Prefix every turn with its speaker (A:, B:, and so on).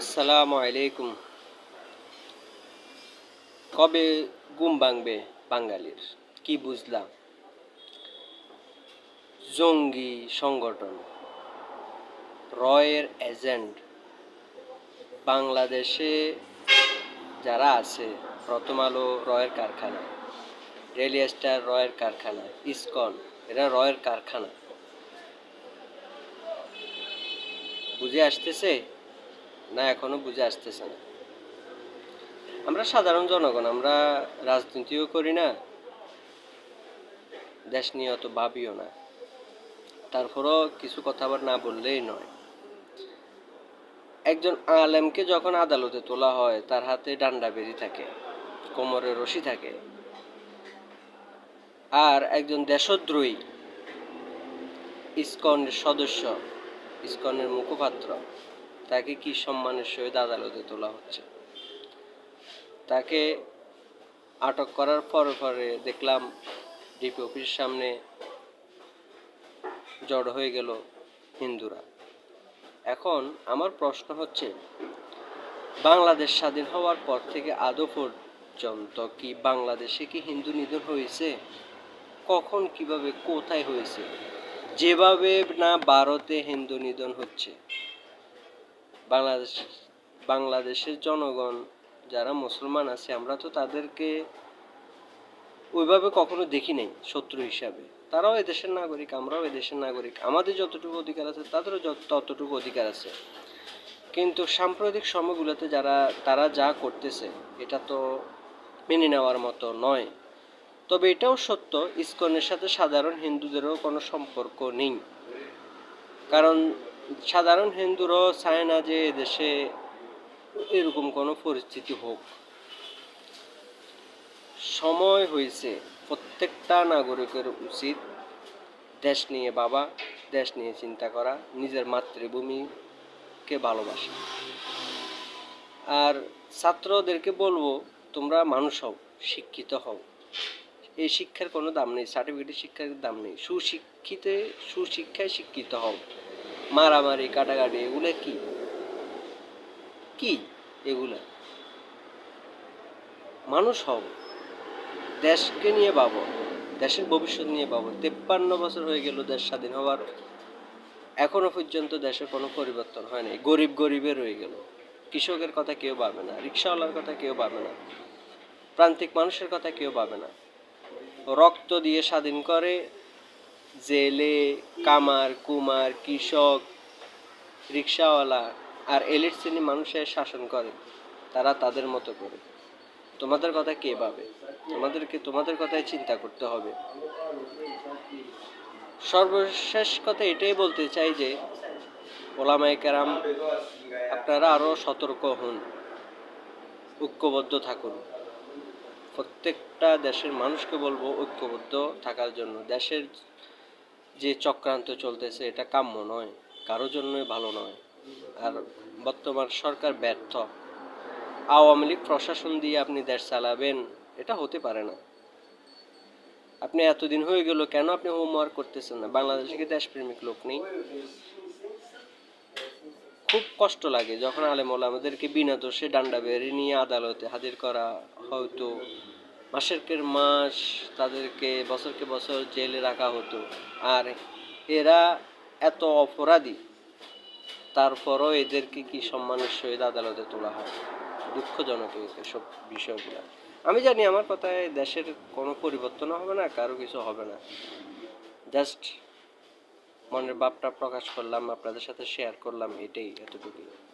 A: আসসালামু আলাইকুম। কবে ঘুম ভাঙবে বাঙালির? কি বুঝলাম? জঙ্গি সংগঠন, রয়ের এজেন্ট, বাংলাদেশে যারা আছে, প্রথম আলো রয়ের কারখানা রেলিয়া স্টার রয়ের কারখানা ইসকন, এরা রয়ের কারখানা। বুঝে আসতেছে? না, এখনও বুঝে আসতেছে না। আমরা সাধারণ জনগণ, আমরা রাজনীতিও করি না, দেশ নিয়ে অত ভাবিও না। তারপরও কিছু কথা আবার না বললেই নয়। একজন আলেমকে যখন আদালতে তোলা হয়, তার হাতে ডান্ডা বেরি থাকে কোমরে রশি থাকে। আর একজন দেশদ্রোহী, ইসকনের সদস্য, ইসকনের মুখপাত্র তাকে কি সম্মানের সহিত আদালতে তোলা হচ্ছে? তাকে আটক করার পর পরে দেখলাম ডিপি অফিসের সামনে জড় হয়ে গেল হিন্দুরা। এখন আমার প্রশ্ন হচ্ছে, বাংলাদেশ স্বাধীন হওয়ার পর থেকে আদৌ পর্যন্ত কি বাংলাদেশে কি হিন্দু নিধন হয়েছে? কখন, কীভাবে, কোথায় হয়েছে? যেভাবে না ভারতে হিন্দু নিধন হচ্ছে বাংলাদেশ, বাংলাদেশের জনগণ যারা মুসলমান আছে, আমরা তো তাদেরকে ওইভাবে কখনো দেখি নাই শত্রু হিসাবে। তারাও এদেশের নাগরিক, আমরাও এদেশের নাগরিক। আমাদের যতটুকু অধিকার আছে, তাদেরও ততটুকু অধিকার আছে। কিন্তু সাম্প্রতিক সময়গুলোতে যারা, তারা যা করতেছে, এটা তো মেনে নেওয়ার মতো নয়। তবে এটাও সত্য, ইস্কনের সাথে সাধারণ হিন্দুদেরও কোনো সম্পর্ক নেই। কারণ সাধারণ হিন্দুরাও চায় না যে দেশে এরকম কোনো পরিস্থিতি হোক। সময় হয়েছে, প্রত্যেকটা নাগরিকের উচিত দেশ নিয়ে বাবা দেশ নিয়ে চিন্তা করা, নিজের মাতৃভূমিকে ভালোবাসা। আর ছাত্রদেরকে বলব, তোমরা মানুষ হও, শিক্ষিত হও। এই শিক্ষার কোনো দাম নেই, সার্টিফিকেটের শিক্ষার দাম নেই। সুশিক্ষিতে, সুশিক্ষায় শিক্ষিত হও। মারামারি, কাটাকাটি, এগুলো কি? কি এগুলা? মানুষ হব দেশকে নিয়ে ভাবো। দেশের ভবিষ্যৎ নিয়ে ভাবো। তেপ্পান্ন বছর হয়ে গেল দেশ স্বাধীন হওয়ার এখনও পর্যন্ত দেশের কোনো পরিবর্তন হয় নাই। গরিব গরিবে রয়ে গেল। কৃষকের কথা কেউ ভাবে না। রিক্সাওয়ালার কথা কেউ ভাবে না। প্রান্তিক মানুষের কথা কেউ ভাবে না। রক্ত দিয়ে স্বাধীন করে জেলে, কামার, কুমার, কৃষক, রিক্সাওয়ালা আর এলিট শ্রেণির মানুষের শাসন করে। তারা তাদের মতো করে। তোমাদের কথা কে ভাবে? তোমাদেরকে, তোমাদের কথাই চিন্তা করতে হবে। সর্বশেষ কথা এটাই বলতে চাই যে, ওলামায়ে কেরাম, আপনারা আরও সতর্ক হন। ঐক্যবদ্ধ থাকুন। প্রত্যেকটা দেশের মানুষকে বলব ঐক্যবদ্ধ থাকার জন্য। দেশের যে চক্রান্ত চলতেছে, এটা কাম্য নয়, কারও জন্যই ভালো নয়। আর বর্তমান সরকার ব্যর্থ। আওয়ামী লীগ প্রশাসন দিয়ে আপনি দেশ চালাবেন, এটা হতে পারে না। আপনি এতদিন হয়ে গেল, কেন আপনি হোমওয়ার্ক করতেছেন না? বাংলাদেশে কি দেশপ্রেমিক লোক নেই? খুব কষ্ট লাগে যখন আলেমোলা আমাদেরকে বিনা দোষে ডান্ডা বেরিয়ে নিয়ে আদালতে হাজির করা হয়তো। মাসের কে মাস তাদেরকে বছরকে বছর জেলে রাখা হতো। আর এরা এত অপরাধী, তারপরও এদেরকে কি সম্মানের সহিত আদালতে তোলা হয়? দুঃখজনক এসব বিষয়গুলো। আমি জানি আমার কথায় দেশের কোনো পরিবর্তন হবে না, কারও কিছু হবে না। জাস্ট মনের ভাবটা প্রকাশ করলাম, আপনাদের সাথে শেয়ার করলাম, এটাই এতটুকুই।